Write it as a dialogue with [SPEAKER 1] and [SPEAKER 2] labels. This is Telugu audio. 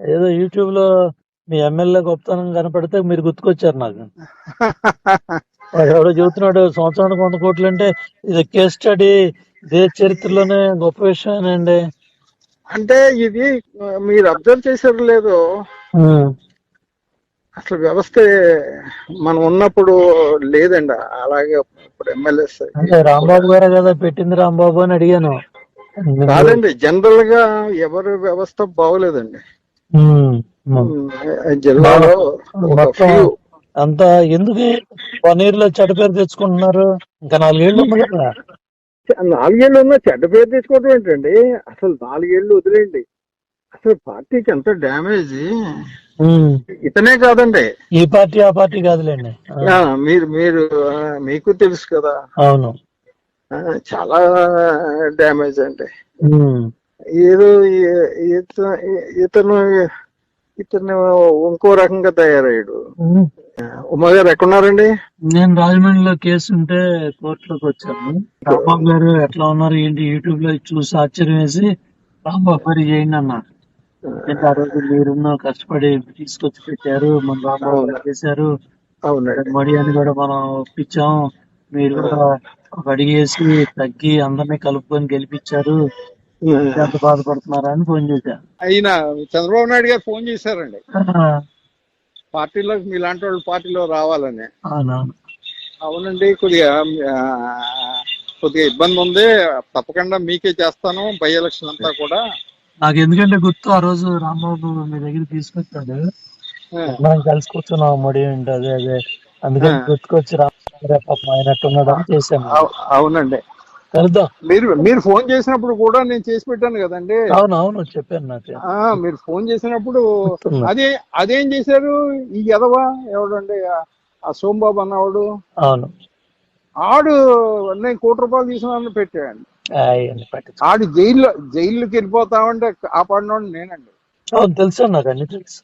[SPEAKER 1] ఏదో యూట్యూబ్లో మీ ఎమ్మెల్యే గొప్పతనం కనపడితే మీరు గుర్తుకొచ్చారు నాకు. వాడు ఎవడో చెబుతున్నాడు సంవత్సరానికి వంద కోట్లు అంటే ఇది కేస్ స్టడీ దేశ చరిత్రలోనే గొప్ప విషయమేనండి.
[SPEAKER 2] అంటే ఇది మీరు అబ్జర్వ్ చేశారు లేదు. అసలు వ్యవస్థ మనం ఉన్నప్పుడు లేదండి. అలాగే ఇప్పుడు ఎమ్మెల్యేస్
[SPEAKER 1] అంటే రాంబాబు గారే కదా పెట్టింది రాంబాబు అని అడిగాను.
[SPEAKER 2] కాదండి జనరల్గా ఎవరి వ్యవస్థ బాగోలేదండి. జిల్లాలో
[SPEAKER 1] అంత ఎందుకు ఇయర్లో చెడ్డ పేరు తెచ్చుకుంటున్నారు? ఇంకా నాలుగేళ్ళు
[SPEAKER 2] నాలుగేళ్ళు ఉన్నా చెడ్డ పేరు తెచ్చుకోవడం ఏంటండి? అసలు నాలుగేళ్ళు వదిలేయండి. అసలు పార్టీకి ఎంత డ్యామేజ్
[SPEAKER 1] ఉమ్.
[SPEAKER 2] ఇతనే కాదండి.
[SPEAKER 1] ఈ పార్టీ ఆ పార్టీ కాదులేండి.
[SPEAKER 2] మీరు మీరు మీకు తెలుసు కదా.
[SPEAKER 1] అవును.
[SPEAKER 2] చాలా డ్యామేజ్ అండి. ఏదో ఇతను ఇతను ఇంకో రకంగా తయారయ్యాడు.
[SPEAKER 1] ఉమ్.
[SPEAKER 2] గారు ఎక్కడున్నారండి?
[SPEAKER 1] నేను రాజమండ్రిలో కేసు ఉంటే కోర్టులోకి వచ్చాను. రాంబాబు గారు ఎట్లా ఉన్నారు ఏంటి యూట్యూబ్లో చూసి ఆశ్చర్యం వేసి రాంబాబు గారు చేయండి అన్నారు. అంటే ఆ రోజు మీరున్న కష్టపడి తీసుకొచ్చి పెట్టారు మన రాంబాబు గారు చేశారు. మడి అని కూడా మనం ఒప్పించాం. మీరు కూడా ఒక అడిగేసి తగ్గి అందరినీ కలుపుకొని గెలిపించారు. ఎంత బాధపడుతున్నారా అని ఫోన్ చేశాను
[SPEAKER 2] అయినా చంద్రబాబు నాయుడు గారు ఫోన్ చేశారండి. పార్టీలో మీలాంటి వాళ్ళు పార్టీలో రావాలని. అవునండి కొద్దిగా కొద్దిగా ఇబ్బంది ఉంది. తప్పకుండా మీకే చేస్తాను బై ఎలక్షన్ అంతా కూడా.
[SPEAKER 1] నాకు ఎందుకంటే గుర్తు ఆ రోజు రాంబాబు మీ దగ్గర తీసుకొచ్చాడు. మనం కలిసి కూర్చున్నాం మడి ఏంటి అదే. అదే అందుకని. గుర్తుకొచ్చి రాంబాబు పాపం అయినట్టున్నాడు చేశాను.
[SPEAKER 2] అవు- అవునండి.
[SPEAKER 1] కలుద్దాం
[SPEAKER 2] మీరు మీరు ఫోన్ చేసినప్పుడు కూడా నేను చేసి పెట్టాను కదండి.
[SPEAKER 1] అవును అవును చెప్పాను నాకు.
[SPEAKER 2] ఆ మీరు ఫోన్ చేసినప్పుడు. అదే అదేం చేశారు? ఈ ఎదవా ఎవడండి? ఆ- సోంబాబు అన్నవాడు?
[SPEAKER 1] అవును.
[SPEAKER 2] ఆడు నేను కోటి రూపాయలు తీసుకున్నాను పెట్టాడు.
[SPEAKER 1] పట్టించు
[SPEAKER 2] ఆడు జైల్లో జైల్లోకి వెళ్ళిపోతామంటే కాపాడినోడు నేనండి.
[SPEAKER 1] అవును తెలుసు నాకు అన్ని తెలుసు.